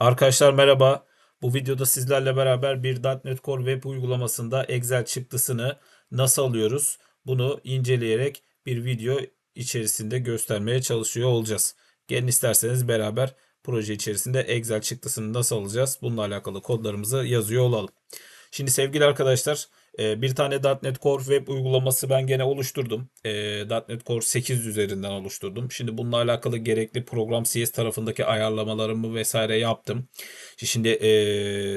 Arkadaşlar merhaba. Bu videoda sizlerle beraber bir .NET Core web uygulamasında Excel çıktısını nasıl alıyoruz? Bunu inceleyerek bir video içerisinde göstermeye çalışıyor olacağız. Gelin isterseniz beraber proje içerisinde Excel çıktısını nasıl alacağız? Bununla alakalı kodlarımızı yazıyor olalım. Şimdi sevgili arkadaşlar e, bir tane .NET Core web uygulaması ben gene oluşturdum. E, .NET Core 8 üzerinden oluşturdum. Şimdi bununla alakalı gerekli program CS tarafındaki ayarlamalarımı vesaire yaptım. Şimdi e,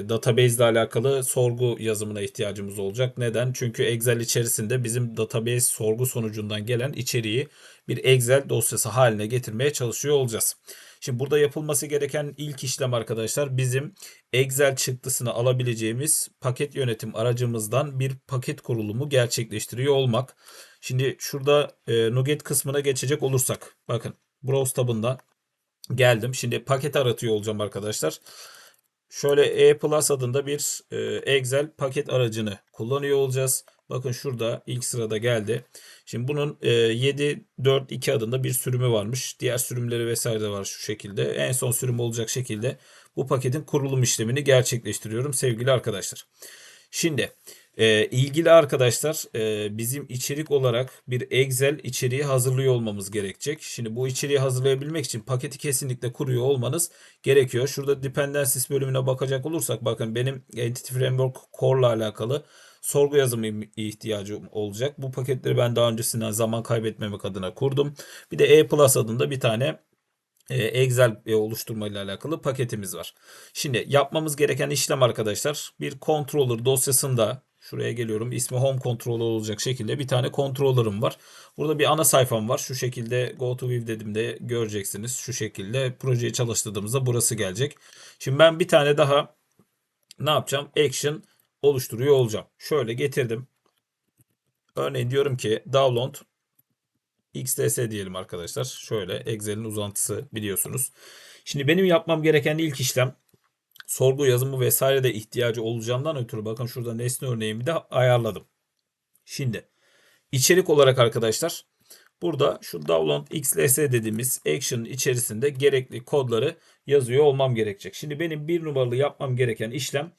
database ile alakalı sorgu yazımına ihtiyacımız olacak. Neden? Çünkü Excel içerisinde bizim database sorgu sonucundan gelen içeriği bir Excel dosyası haline getirmeye çalışıyor olacağız. Şimdi burada yapılması gereken ilk işlem arkadaşlar bizim Excel çıktısını alabileceğimiz paket yönetim aracımızdan bir paket kurulumu gerçekleştiriyor olmak. Şimdi şurada e, Nuget kısmına geçecek olursak bakın Browse tabında geldim. Şimdi paket aratıyor olacağım arkadaşlar. Şöyle E Plus adında bir e, Excel paket aracını kullanıyor olacağız. Bakın şurada ilk sırada geldi. Şimdi bunun e, 742 adında bir sürümü varmış. Diğer sürümleri vesaire de var şu şekilde. En son sürüm olacak şekilde bu paketin kurulum işlemini gerçekleştiriyorum sevgili arkadaşlar. Şimdi e, ilgili arkadaşlar e, bizim içerik olarak bir Excel içeriği hazırlıyor olmamız gerekecek. Şimdi bu içeriği hazırlayabilmek için paketi kesinlikle kuruyor olmanız gerekiyor. Şurada dependencies bölümüne bakacak olursak bakın benim Entity Framework Core ile alakalı sorgu yazımı ihtiyacım olacak. Bu paketleri ben daha öncesinden zaman kaybetmemek adına kurdum. Bir de E Plus adında bir tane e, Excel e, oluşturma ile alakalı paketimiz var. Şimdi yapmamız gereken işlem arkadaşlar bir controller dosyasında şuraya geliyorum. İsmi home controller olacak şekilde bir tane controller'ım var. Burada bir ana sayfam var. Şu şekilde go to view dediğimde göreceksiniz. Şu şekilde projeyi çalıştırdığımızda burası gelecek. Şimdi ben bir tane daha ne yapacağım? Action oluşturuyor olacağım. Şöyle getirdim. Örneğin diyorum ki download XDS diyelim arkadaşlar. Şöyle Excel'in uzantısı biliyorsunuz. Şimdi benim yapmam gereken ilk işlem sorgu yazımı vesaire de ihtiyacı olacağından ötürü bakın şurada nesne örneğimi de ayarladım. Şimdi içerik olarak arkadaşlar burada şu download xls dediğimiz action içerisinde gerekli kodları yazıyor olmam gerekecek. Şimdi benim bir numaralı yapmam gereken işlem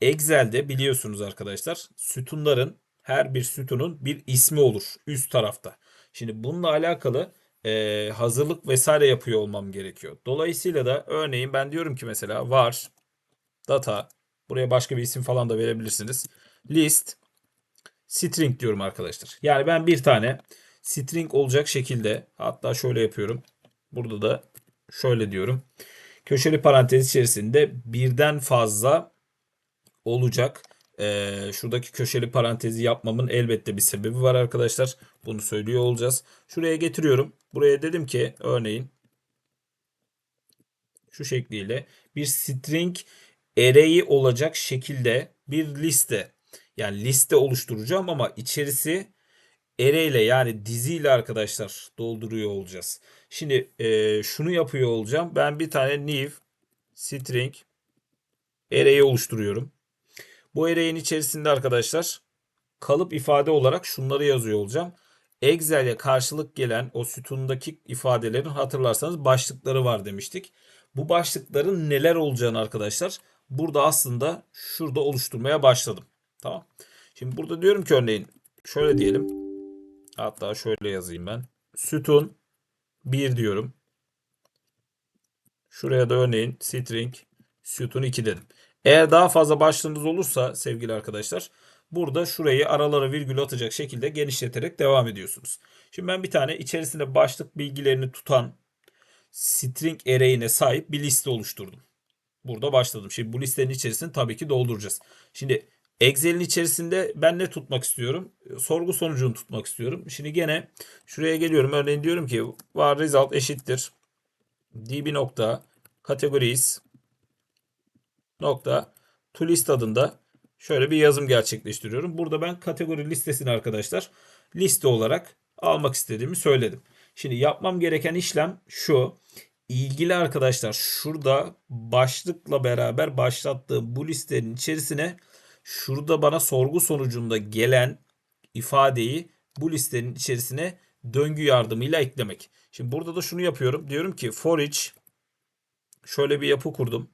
Excel'de biliyorsunuz arkadaşlar sütunların her bir sütunun bir ismi olur üst tarafta. Şimdi bununla alakalı e, hazırlık vesaire yapıyor olmam gerekiyor. Dolayısıyla da örneğin ben diyorum ki mesela var data buraya başka bir isim falan da verebilirsiniz. List string diyorum arkadaşlar. Yani ben bir tane string olacak şekilde hatta şöyle yapıyorum. Burada da şöyle diyorum. Köşeli parantez içerisinde birden fazla olacak. Ee, şuradaki köşeli parantezi yapmamın elbette bir sebebi var arkadaşlar. Bunu söylüyor olacağız. Şuraya getiriyorum. Buraya dedim ki örneğin şu şekliyle bir string array'i olacak şekilde bir liste yani liste oluşturacağım ama içerisi array ile yani diziyle arkadaşlar dolduruyor olacağız. Şimdi e, şunu yapıyor olacağım. Ben bir tane new string array'i oluşturuyorum. Bu array'in içerisinde arkadaşlar kalıp ifade olarak şunları yazıyor olacağım. Excel'e karşılık gelen o sütundaki ifadelerin hatırlarsanız başlıkları var demiştik. Bu başlıkların neler olacağını arkadaşlar burada aslında şurada oluşturmaya başladım. Tamam. Şimdi burada diyorum ki örneğin şöyle diyelim. Hatta şöyle yazayım ben. Sütun 1 diyorum. Şuraya da örneğin string sütun 2 dedim. Eğer daha fazla başlığınız olursa sevgili arkadaşlar burada şurayı aralara virgül atacak şekilde genişleterek devam ediyorsunuz. Şimdi ben bir tane içerisinde başlık bilgilerini tutan string array'ine sahip bir liste oluşturdum. Burada başladım. Şimdi bu listenin içerisini tabii ki dolduracağız. Şimdi Excel'in içerisinde ben ne tutmak istiyorum? Sorgu sonucunu tutmak istiyorum. Şimdi gene şuraya geliyorum. Örneğin diyorum ki var result eşittir db nokta categories nokta to list adında şöyle bir yazım gerçekleştiriyorum. Burada ben kategori listesini arkadaşlar liste olarak almak istediğimi söyledim. Şimdi yapmam gereken işlem şu. İlgili arkadaşlar şurada başlıkla beraber başlattığım bu listenin içerisine şurada bana sorgu sonucunda gelen ifadeyi bu listenin içerisine döngü yardımıyla eklemek. Şimdi burada da şunu yapıyorum. Diyorum ki for each şöyle bir yapı kurdum.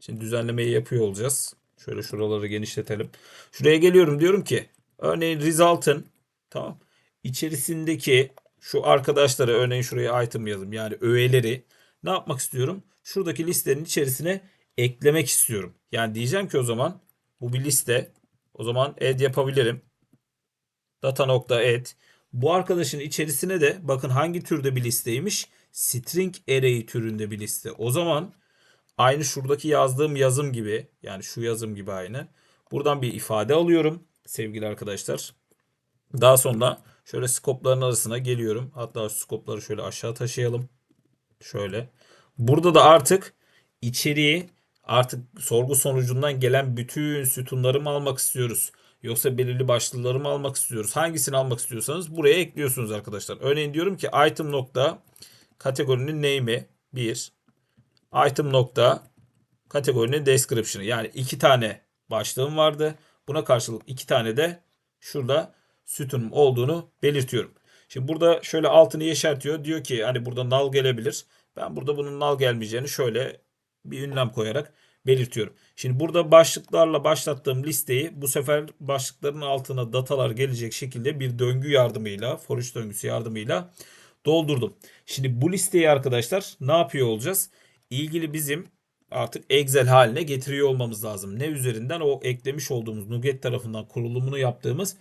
Şimdi düzenlemeyi yapıyor olacağız. Şöyle şuraları genişletelim. Şuraya geliyorum diyorum ki örneğin result'ın tamam içerisindeki şu arkadaşları örneğin şuraya item yazdım yani öğeleri ne yapmak istiyorum? Şuradaki listenin içerisine eklemek istiyorum. Yani diyeceğim ki o zaman bu bir liste. O zaman add yapabilirim. Data.add. Bu arkadaşın içerisine de bakın hangi türde bir listeymiş? String array türünde bir liste. O zaman aynı şuradaki yazdığım yazım gibi yani şu yazım gibi aynı. Buradan bir ifade alıyorum sevgili arkadaşlar. Daha sonra şöyle skopların arasına geliyorum. Hatta skopları şöyle aşağı taşıyalım. Şöyle. Burada da artık içeriği artık sorgu sonucundan gelen bütün sütunları mı almak istiyoruz? Yoksa belirli başlıkları mı almak istiyoruz? Hangisini almak istiyorsanız buraya ekliyorsunuz arkadaşlar. Örneğin diyorum ki item nokta kategorinin name'i 1 item nokta kategorinin description'ı yani iki tane başlığım vardı. Buna karşılık iki tane de şurada sütunum olduğunu belirtiyorum. Şimdi burada şöyle altını yeşertiyor. Diyor ki hani burada null gelebilir. Ben burada bunun null gelmeyeceğini şöyle bir ünlem koyarak belirtiyorum. Şimdi burada başlıklarla başlattığım listeyi bu sefer başlıkların altına datalar gelecek şekilde bir döngü yardımıyla, for döngüsü yardımıyla doldurdum. Şimdi bu listeyi arkadaşlar ne yapıyor olacağız? İlgili bizim artık Excel haline getiriyor olmamız lazım. Ne üzerinden? O eklemiş olduğumuz Nuget tarafından kurulumunu yaptığımız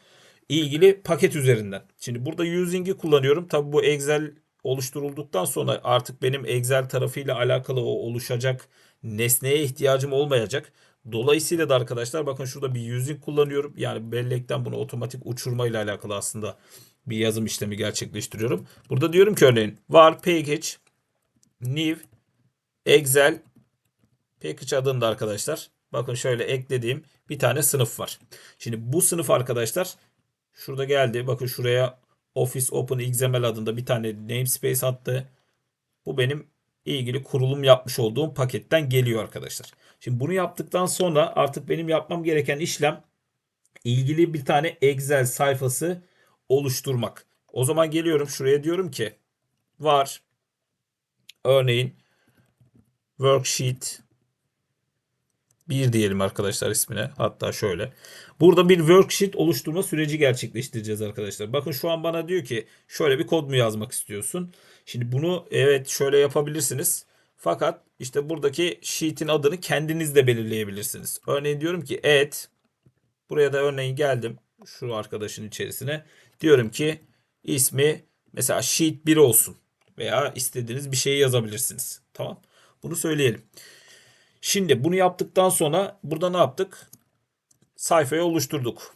ilgili paket üzerinden. Şimdi burada using'i kullanıyorum. Tabi bu Excel oluşturulduktan sonra artık benim Excel tarafıyla alakalı o oluşacak nesneye ihtiyacım olmayacak. Dolayısıyla da arkadaşlar bakın şurada bir using kullanıyorum. Yani bellekten bunu otomatik uçurma ile alakalı aslında bir yazım işlemi gerçekleştiriyorum. Burada diyorum ki örneğin var package new Excel package adında arkadaşlar. Bakın şöyle eklediğim bir tane sınıf var. Şimdi bu sınıf arkadaşlar şurada geldi. Bakın şuraya Office Open XML adında bir tane namespace attı. Bu benim ilgili kurulum yapmış olduğum paketten geliyor arkadaşlar. Şimdi bunu yaptıktan sonra artık benim yapmam gereken işlem ilgili bir tane Excel sayfası oluşturmak. O zaman geliyorum şuraya diyorum ki var örneğin worksheet 1 diyelim arkadaşlar ismine. Hatta şöyle. Burada bir worksheet oluşturma süreci gerçekleştireceğiz arkadaşlar. Bakın şu an bana diyor ki şöyle bir kod mu yazmak istiyorsun? Şimdi bunu evet şöyle yapabilirsiniz. Fakat işte buradaki sheet'in adını kendiniz de belirleyebilirsiniz. Örneğin diyorum ki add buraya da örneğin geldim şu arkadaşın içerisine. Diyorum ki ismi mesela sheet 1 olsun veya istediğiniz bir şeyi yazabilirsiniz. Tamam. Bunu söyleyelim. Şimdi bunu yaptıktan sonra burada ne yaptık? Sayfayı oluşturduk.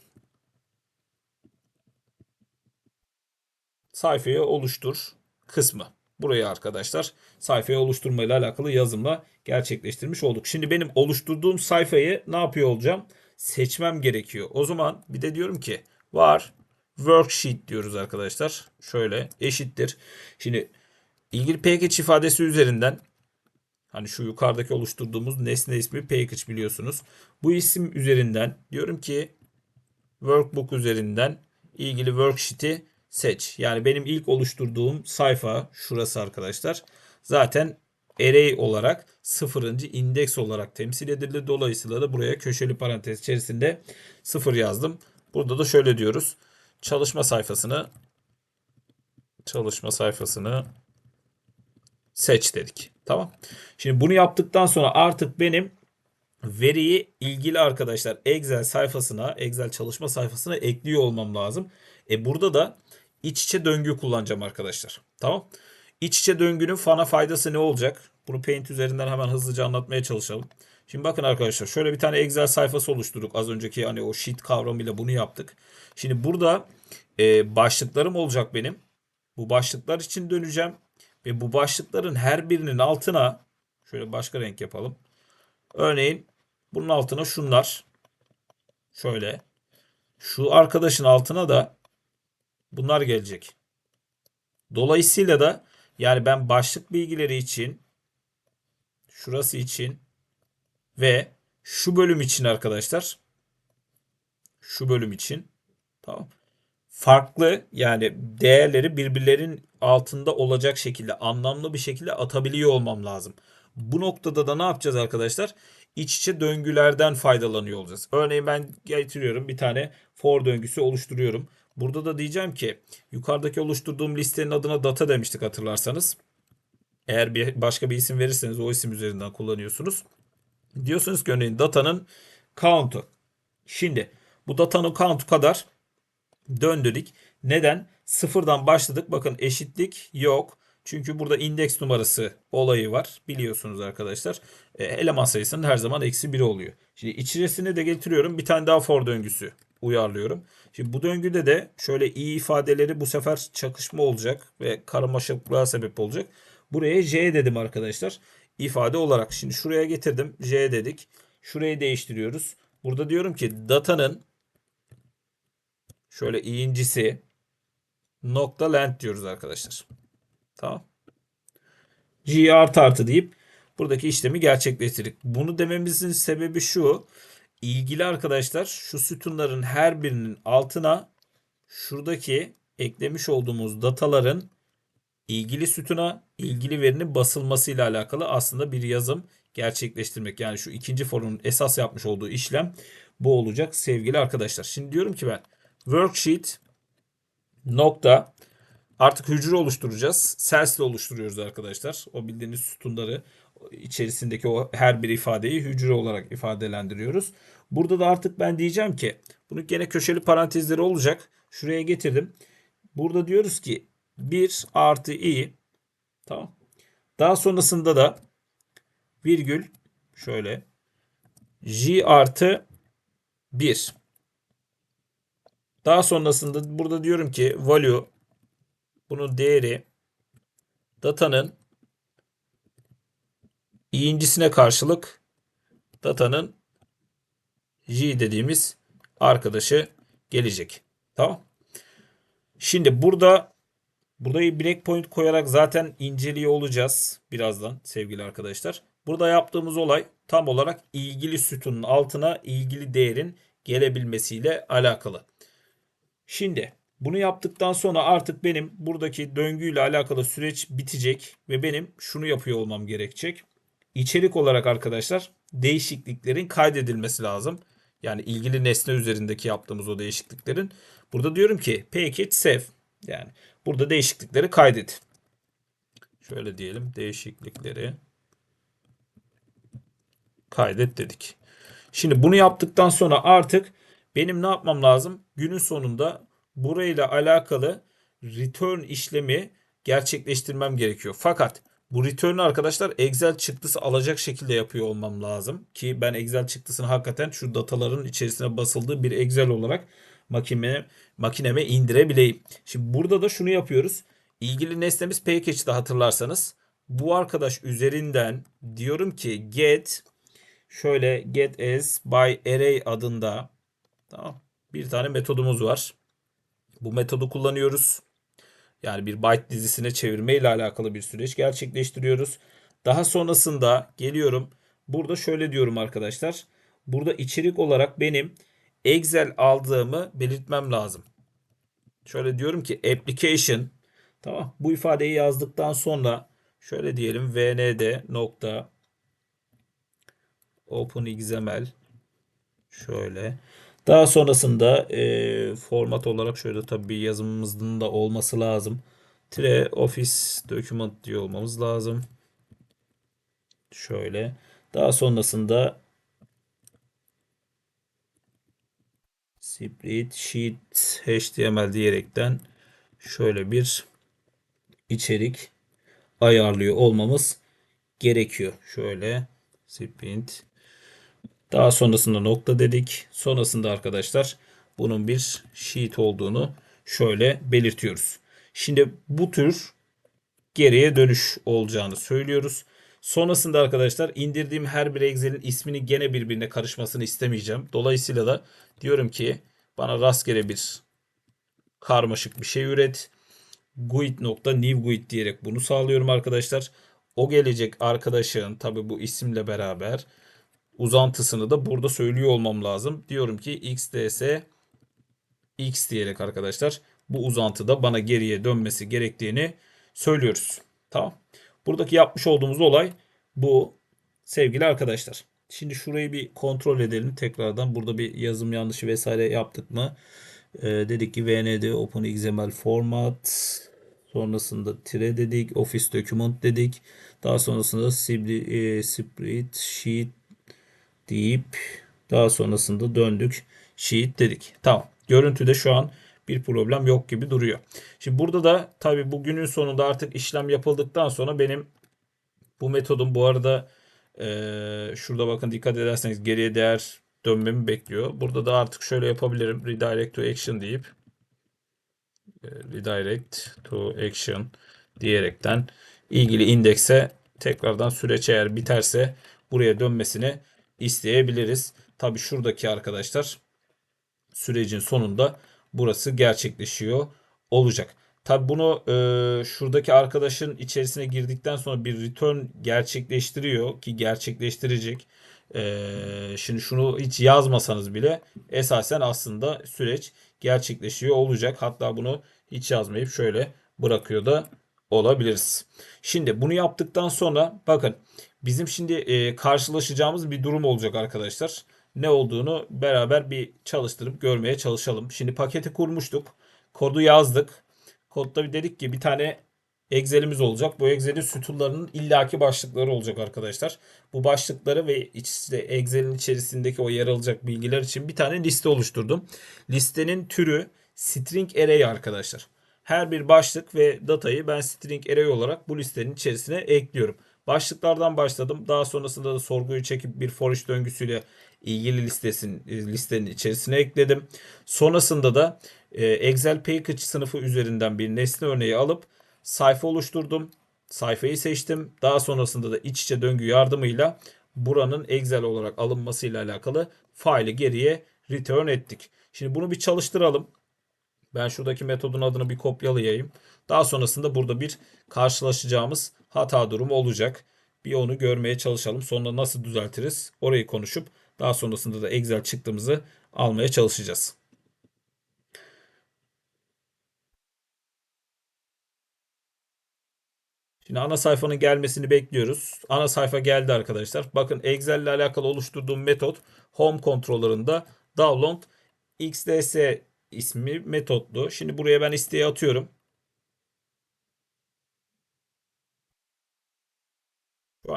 Sayfayı oluştur kısmı. Burayı arkadaşlar sayfayı oluşturma ile alakalı yazımla gerçekleştirmiş olduk. Şimdi benim oluşturduğum sayfayı ne yapıyor olacağım? Seçmem gerekiyor. O zaman bir de diyorum ki var worksheet diyoruz arkadaşlar. Şöyle eşittir. Şimdi ilgili package ifadesi üzerinden Hani şu yukarıdaki oluşturduğumuz nesne ismi package biliyorsunuz. Bu isim üzerinden diyorum ki workbook üzerinden ilgili worksheet'i seç. Yani benim ilk oluşturduğum sayfa şurası arkadaşlar. Zaten array olarak sıfırıncı indeks olarak temsil edildi. Dolayısıyla da buraya köşeli parantez içerisinde sıfır yazdım. Burada da şöyle diyoruz. Çalışma sayfasını çalışma sayfasını seç dedik. Tamam. Şimdi bunu yaptıktan sonra artık benim veriyi ilgili arkadaşlar Excel sayfasına, Excel çalışma sayfasına ekliyor olmam lazım. E burada da iç içe döngü kullanacağım arkadaşlar. Tamam. İç içe döngünün fana faydası ne olacak? Bunu Paint üzerinden hemen hızlıca anlatmaya çalışalım. Şimdi bakın arkadaşlar şöyle bir tane Excel sayfası oluşturduk. Az önceki hani o sheet kavramıyla bunu yaptık. Şimdi burada e, başlıklarım olacak benim. Bu başlıklar için döneceğim. Ve bu başlıkların her birinin altına şöyle başka renk yapalım. Örneğin bunun altına şunlar. Şöyle. Şu arkadaşın altına da bunlar gelecek. Dolayısıyla da yani ben başlık bilgileri için şurası için ve şu bölüm için arkadaşlar şu bölüm için tamam farklı yani değerleri birbirlerin altında olacak şekilde anlamlı bir şekilde atabiliyor olmam lazım. Bu noktada da ne yapacağız arkadaşlar? İç içe döngülerden faydalanıyor olacağız. Örneğin ben getiriyorum bir tane for döngüsü oluşturuyorum. Burada da diyeceğim ki yukarıdaki oluşturduğum listenin adına data demiştik hatırlarsanız. Eğer bir başka bir isim verirseniz o isim üzerinden kullanıyorsunuz. Diyorsunuz ki örneğin datanın count'u. Şimdi bu datanın count'u kadar döndürdük. Neden? Sıfırdan başladık. Bakın eşitlik yok. Çünkü burada indeks numarası olayı var. Biliyorsunuz arkadaşlar. E, eleman sayısının her zaman eksi 1 oluyor. Şimdi içerisine de getiriyorum. Bir tane daha for döngüsü uyarlıyorum. Şimdi bu döngüde de şöyle iyi ifadeleri bu sefer çakışma olacak ve karmaşıklığa sebep olacak. Buraya J dedim arkadaşlar. ifade olarak. Şimdi şuraya getirdim. J dedik. Şurayı değiştiriyoruz. Burada diyorum ki datanın şöyle iyincisi nokta length diyoruz arkadaşlar. Tamam. G artı artı deyip buradaki işlemi gerçekleştirdik. Bunu dememizin sebebi şu. İlgili arkadaşlar şu sütunların her birinin altına şuradaki eklemiş olduğumuz dataların ilgili sütuna ilgili verinin basılmasıyla alakalı aslında bir yazım gerçekleştirmek. Yani şu ikinci formun esas yapmış olduğu işlem bu olacak sevgili arkadaşlar. Şimdi diyorum ki ben worksheet nokta artık hücre oluşturacağız. Cells ile oluşturuyoruz arkadaşlar. O bildiğiniz sütunları içerisindeki o her bir ifadeyi hücre olarak ifadelendiriyoruz. Burada da artık ben diyeceğim ki bunu gene köşeli parantezleri olacak. Şuraya getirdim. Burada diyoruz ki 1 artı i tamam. Daha sonrasında da virgül şöyle j artı 1. Daha sonrasında burada diyorum ki value bunun değeri datanın i'incisine karşılık datanın j dediğimiz arkadaşı gelecek. Tamam. Şimdi burada Burayı breakpoint koyarak zaten inceliyor olacağız birazdan sevgili arkadaşlar. Burada yaptığımız olay tam olarak ilgili sütunun altına ilgili değerin gelebilmesiyle alakalı. Şimdi bunu yaptıktan sonra artık benim buradaki döngüyle alakalı süreç bitecek ve benim şunu yapıyor olmam gerekecek. İçerik olarak arkadaşlar değişikliklerin kaydedilmesi lazım. Yani ilgili nesne üzerindeki yaptığımız o değişikliklerin. Burada diyorum ki package save. Yani burada değişiklikleri kaydet. Şöyle diyelim değişiklikleri kaydet dedik. Şimdi bunu yaptıktan sonra artık benim ne yapmam lazım? Günün sonunda burayla alakalı return işlemi gerçekleştirmem gerekiyor. Fakat bu return'ü arkadaşlar Excel çıktısı alacak şekilde yapıyor olmam lazım. Ki ben Excel çıktısını hakikaten şu dataların içerisine basıldığı bir Excel olarak makineme, makineme indirebileyim. Şimdi burada da şunu yapıyoruz. İlgili nesnemiz package'da hatırlarsanız. Bu arkadaş üzerinden diyorum ki get şöyle get as by array adında tamam bir tane metodumuz var. Bu metodu kullanıyoruz. Yani bir byte dizisine çevirme ile alakalı bir süreç gerçekleştiriyoruz. Daha sonrasında geliyorum. Burada şöyle diyorum arkadaşlar. Burada içerik olarak benim Excel aldığımı belirtmem lazım. Şöyle diyorum ki application tamam bu ifadeyi yazdıktan sonra şöyle diyelim vnd nokta openxml şöyle daha sonrasında e, format olarak şöyle tabii yazımımızın da olması lazım. Tire office document diyor olmamız lazım. Şöyle. Daha sonrasında spreadsheet html diyerekten şöyle bir içerik ayarlıyor olmamız gerekiyor. Şöyle sprint daha sonrasında nokta dedik. Sonrasında arkadaşlar bunun bir sheet olduğunu şöyle belirtiyoruz. Şimdi bu tür geriye dönüş olacağını söylüyoruz. Sonrasında arkadaşlar indirdiğim her bir Excel'in ismini gene birbirine karışmasını istemeyeceğim. Dolayısıyla da diyorum ki bana rastgele bir karmaşık bir şey üret. GUID.new GUID diyerek bunu sağlıyorum arkadaşlar. O gelecek arkadaşın tabi bu isimle beraber uzantısını da burada söylüyor olmam lazım. Diyorum ki xds x diyerek arkadaşlar bu uzantıda bana geriye dönmesi gerektiğini söylüyoruz. Tamam. Buradaki yapmış olduğumuz olay bu sevgili arkadaşlar. Şimdi şurayı bir kontrol edelim tekrardan. Burada bir yazım yanlışı vesaire yaptık mı? Ee, dedik ki VND OpenXML format sonrasında tire dedik. Office document dedik. Daha sonrasında spli- e, spreadsheet deyip daha sonrasında döndük sheet dedik. Tamam. Görüntüde şu an bir problem yok gibi duruyor. Şimdi burada da tabii bu günün sonunda artık işlem yapıldıktan sonra benim bu metodun bu arada eee, şurada bakın dikkat ederseniz geriye değer dönmemi bekliyor. Burada da artık şöyle yapabilirim. Redirect to action deyip e, redirect to action diyerekten ilgili indekse tekrardan süreç eğer biterse buraya dönmesini isteyebiliriz. Tabii şuradaki arkadaşlar sürecin sonunda burası gerçekleşiyor olacak. Tabi bunu e, şuradaki arkadaşın içerisine girdikten sonra bir return gerçekleştiriyor ki gerçekleştirecek. E, şimdi şunu hiç yazmasanız bile esasen aslında süreç gerçekleşiyor olacak. Hatta bunu hiç yazmayıp şöyle bırakıyor da olabiliriz. Şimdi bunu yaptıktan sonra bakın bizim şimdi e, karşılaşacağımız bir durum olacak arkadaşlar. Ne olduğunu beraber bir çalıştırıp görmeye çalışalım. Şimdi paketi kurmuştuk. Kodu yazdık. Kodda bir dedik ki bir tane Excel'imiz olacak. Bu Excel'in sütunlarının illaki başlıkları olacak arkadaşlar. Bu başlıkları ve işte Excel'in içerisindeki o yer alacak bilgiler için bir tane liste oluşturdum. Listenin türü string array arkadaşlar. Her bir başlık ve datayı ben string array olarak bu listenin içerisine ekliyorum. Başlıklardan başladım. Daha sonrasında da sorguyu çekip bir for döngüsüyle ilgili listesin, listenin içerisine ekledim. Sonrasında da e, Excel Package sınıfı üzerinden bir nesne örneği alıp sayfa oluşturdum. Sayfayı seçtim. Daha sonrasında da iç içe döngü yardımıyla buranın Excel olarak alınmasıyla alakalı faili geriye return ettik. Şimdi bunu bir çalıştıralım. Ben şuradaki metodun adını bir kopyalayayım. Daha sonrasında burada bir karşılaşacağımız hata durumu olacak. Bir onu görmeye çalışalım. Sonra nasıl düzeltiriz? Orayı konuşup daha sonrasında da Excel çıktığımızı almaya çalışacağız. Şimdi ana sayfanın gelmesini bekliyoruz. Ana sayfa geldi arkadaşlar. Bakın Excel ile alakalı oluşturduğum metot Home Controller'ında download xds ismi metotlu. Şimdi buraya ben isteği atıyorum.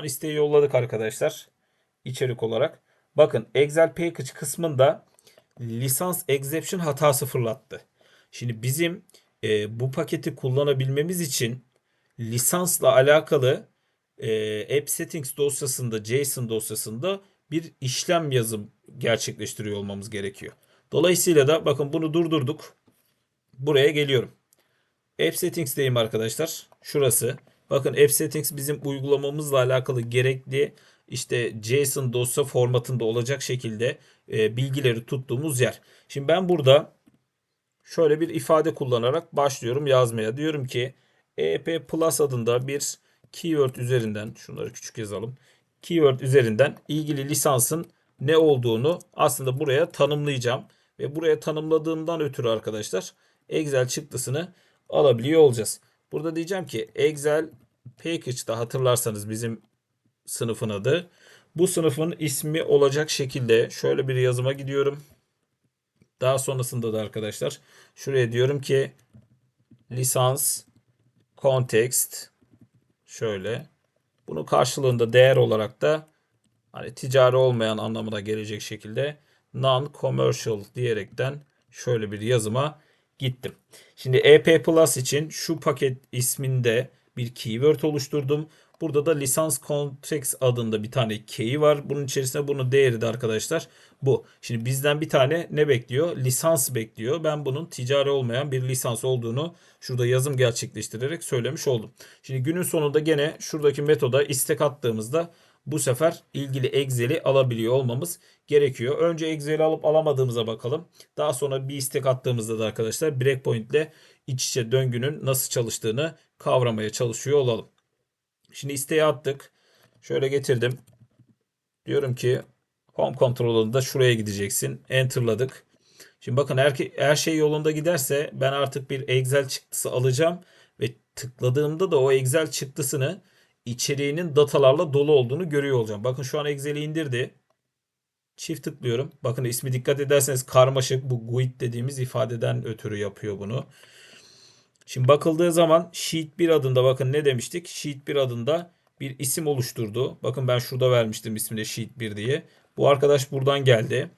An isteği yolladık arkadaşlar. İçerik olarak. Bakın Excel Package kısmında lisans exception hatası fırlattı. Şimdi bizim e, bu paketi kullanabilmemiz için lisansla alakalı e, app settings dosyasında JSON dosyasında bir işlem yazım gerçekleştiriyor olmamız gerekiyor. Dolayısıyla da bakın bunu durdurduk. Buraya geliyorum. App settings'teyim arkadaşlar. Şurası. Bakın app settings bizim uygulamamızla alakalı gerekli işte JSON dosya formatında olacak şekilde e, bilgileri tuttuğumuz yer. Şimdi ben burada şöyle bir ifade kullanarak başlıyorum yazmaya. Diyorum ki EP Plus adında bir keyword üzerinden şunları küçük yazalım. Keyword üzerinden ilgili lisansın ne olduğunu aslında buraya tanımlayacağım. Ve buraya tanımladığımdan ötürü arkadaşlar Excel çıktısını alabiliyor olacağız. Burada diyeceğim ki Excel Package'da hatırlarsanız bizim sınıfın adı. Bu sınıfın ismi olacak şekilde şöyle bir yazıma gidiyorum. Daha sonrasında da arkadaşlar şuraya diyorum ki lisans context şöyle bunu karşılığında değer olarak da hani ticari olmayan anlamına gelecek şekilde non-commercial diyerekten şöyle bir yazıma gittim. Şimdi EP Plus için şu paket isminde bir keyword oluşturdum. Burada da lisans context adında bir tane key var. Bunun içerisinde bunun değeri de arkadaşlar bu. Şimdi bizden bir tane ne bekliyor? Lisans bekliyor. Ben bunun ticari olmayan bir lisans olduğunu şurada yazım gerçekleştirerek söylemiş oldum. Şimdi günün sonunda gene şuradaki metoda istek attığımızda bu sefer ilgili Excel'i alabiliyor olmamız gerekiyor. Önce Excel'i alıp alamadığımıza bakalım. Daha sonra bir istek attığımızda da arkadaşlar breakpoint ile iç içe döngünün nasıl çalıştığını kavramaya çalışıyor olalım. Şimdi isteği attık. Şöyle getirdim. Diyorum ki Home Control'unda şuraya gideceksin. Enter'ladık. Şimdi bakın her, her şey yolunda giderse ben artık bir Excel çıktısı alacağım ve tıkladığımda da o Excel çıktısını içeriğinin datalarla dolu olduğunu görüyor olacağım. Bakın şu an Excel'i indirdi. Çift tıklıyorum. Bakın ismi dikkat ederseniz karmaşık bu GUID dediğimiz ifadeden ötürü yapıyor bunu. Şimdi bakıldığı zaman Sheet 1 adında bakın ne demiştik? Sheet 1 adında bir isim oluşturdu. Bakın ben şurada vermiştim ismini Sheet 1 diye. Bu arkadaş buradan geldi.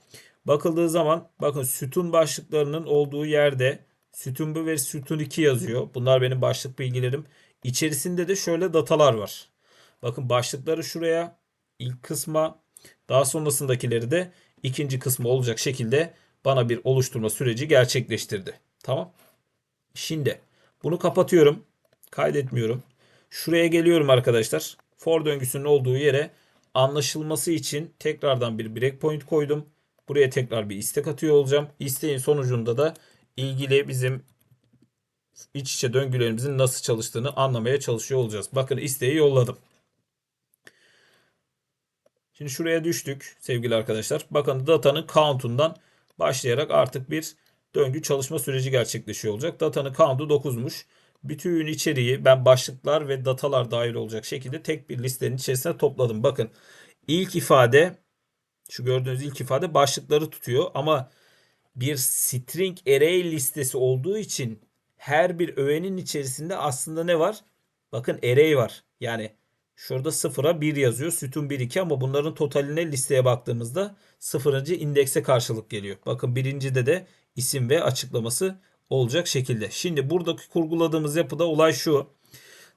Bakıldığı zaman bakın sütun başlıklarının olduğu yerde sütun 1 ve sütun 2 yazıyor. Bunlar benim başlık bilgilerim. İçerisinde de şöyle datalar var. Bakın başlıkları şuraya ilk kısma daha sonrasındakileri de ikinci kısmı olacak şekilde bana bir oluşturma süreci gerçekleştirdi. Tamam. Şimdi bunu kapatıyorum. Kaydetmiyorum. Şuraya geliyorum arkadaşlar. For döngüsünün olduğu yere anlaşılması için tekrardan bir breakpoint koydum. Buraya tekrar bir istek atıyor olacağım. İsteğin sonucunda da ilgili bizim iç içe döngülerimizin nasıl çalıştığını anlamaya çalışıyor olacağız. Bakın isteği yolladım. Şimdi şuraya düştük sevgili arkadaşlar. Bakın datanın count'undan başlayarak artık bir döngü çalışma süreci gerçekleşiyor olacak. Datanın count'u 9'muş. Bütün içeriği ben başlıklar ve datalar dahil olacak şekilde tek bir listenin içerisine topladım. Bakın ilk ifade şu gördüğünüz ilk ifade başlıkları tutuyor ama bir string array listesi olduğu için her bir öğenin içerisinde aslında ne var? Bakın array var. Yani şurada 0'a 1 yazıyor. Sütun 1 2 ama bunların totaline listeye baktığımızda 0. indekse karşılık geliyor. Bakın birincide de isim ve açıklaması olacak şekilde. Şimdi buradaki kurguladığımız yapıda olay şu.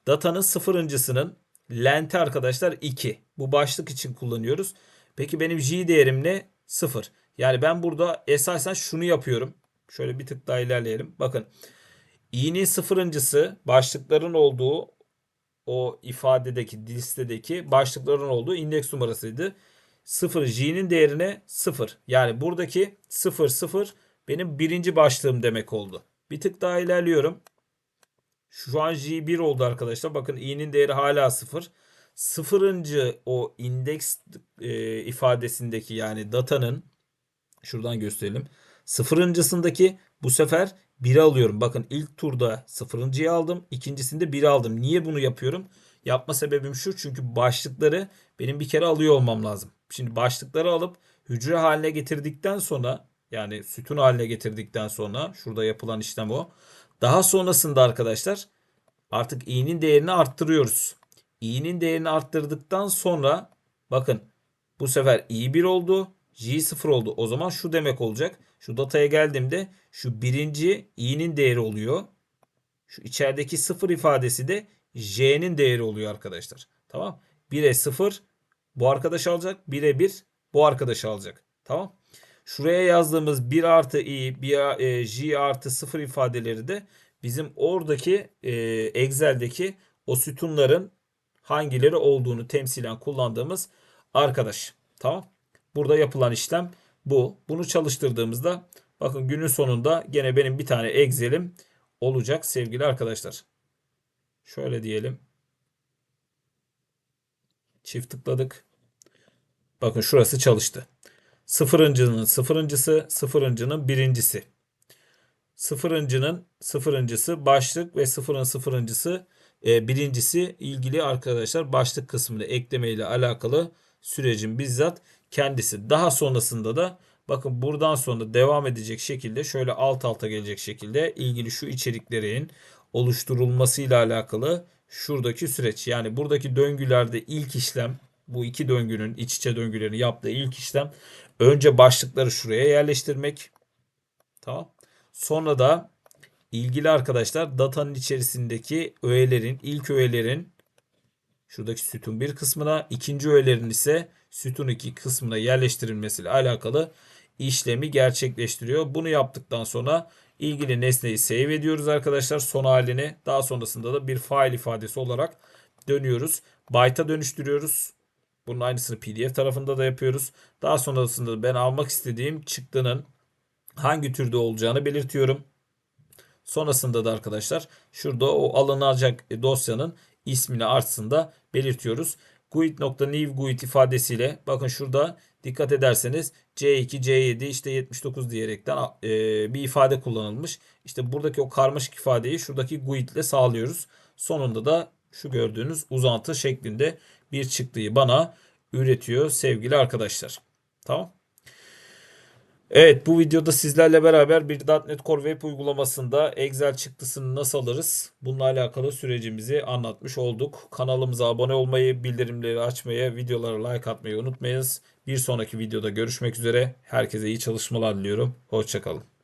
Datanın sıfırıncısının lenti arkadaşlar 2. Bu başlık için kullanıyoruz. Peki benim J değerim ne? 0. Yani ben burada esasen şunu yapıyorum. Şöyle bir tık daha ilerleyelim. Bakın i'nin sıfırıncısı başlıkların olduğu o ifadedeki listedeki başlıkların olduğu indeks numarasıydı. 0 j'nin değerine 0. Yani buradaki 0 0 benim birinci başlığım demek oldu. Bir tık daha ilerliyorum. Şu an J1 oldu arkadaşlar. Bakın i'nin değeri hala 0. Sıfırıncı o indeks e, ifadesindeki yani datanın şuradan gösterelim. Sıfırıncısındaki bu sefer 1'i alıyorum. Bakın ilk turda sıfırıncıyı aldım. ikincisinde 1'i aldım. Niye bunu yapıyorum? Yapma sebebim şu. Çünkü başlıkları benim bir kere alıyor olmam lazım. Şimdi başlıkları alıp hücre haline getirdikten sonra yani sütun haline getirdikten sonra şurada yapılan işlem o. Daha sonrasında arkadaşlar artık i'nin değerini arttırıyoruz. i'nin değerini arttırdıktan sonra bakın bu sefer i1 oldu. J0 oldu. O zaman şu demek olacak. Şu dataya geldiğimde şu birinci i'nin değeri oluyor. Şu içerideki 0 ifadesi de j'nin değeri oluyor arkadaşlar. Tamam. 1'e 0 bu arkadaş alacak. 1'e 1 bu arkadaş alacak. Tamam. Şuraya yazdığımız 1 artı i, 1 e, j artı 0 ifadeleri de bizim oradaki e, Excel'deki o sütunların hangileri olduğunu temsilen kullandığımız arkadaş. Tamam. Burada yapılan işlem bu. Bunu çalıştırdığımızda bakın günün sonunda gene benim bir tane Excel'im olacak sevgili arkadaşlar. Şöyle diyelim. Çift tıkladık. Bakın şurası çalıştı. Sıfırıncının sıfırıncısı, sıfırıncının birincisi. Sıfırıncının sıfırıncısı başlık ve sıfırın sıfırıncısı e, birincisi ilgili arkadaşlar başlık kısmını ekleme ile alakalı sürecin bizzat kendisi. Daha sonrasında da bakın buradan sonra devam edecek şekilde şöyle alt alta gelecek şekilde ilgili şu içeriklerin oluşturulmasıyla alakalı şuradaki süreç. Yani buradaki döngülerde ilk işlem bu iki döngünün iç içe döngülerini yaptığı ilk işlem önce başlıkları şuraya yerleştirmek. Tamam. Sonra da ilgili arkadaşlar datanın içerisindeki öğelerin ilk öğelerin şuradaki sütun 1 kısmına ikinci öğelerin ise sütun 2 kısmına yerleştirilmesiyle alakalı işlemi gerçekleştiriyor. Bunu yaptıktan sonra ilgili nesneyi save ediyoruz arkadaşlar son halini. Daha sonrasında da bir file ifadesi olarak dönüyoruz. Byte'a dönüştürüyoruz. Bunun aynısını PDF tarafında da yapıyoruz. Daha sonrasında ben almak istediğim çıktının hangi türde olacağını belirtiyorum. Sonrasında da arkadaşlar şurada o alınacak dosyanın ismini artsında belirtiyoruz. GUID.new GUID ifadesiyle bakın şurada dikkat ederseniz C2, C7 işte 79 diyerekten e, bir ifade kullanılmış. İşte buradaki o karmaşık ifadeyi şuradaki GUID ile sağlıyoruz. Sonunda da şu gördüğünüz uzantı şeklinde bir çıktıyı bana üretiyor sevgili arkadaşlar. Tamam. Evet bu videoda sizlerle beraber bir .NET Core Web uygulamasında Excel çıktısını nasıl alırız? Bununla alakalı sürecimizi anlatmış olduk. Kanalımıza abone olmayı, bildirimleri açmayı, videolara like atmayı unutmayınız. Bir sonraki videoda görüşmek üzere. Herkese iyi çalışmalar diliyorum. Hoşçakalın.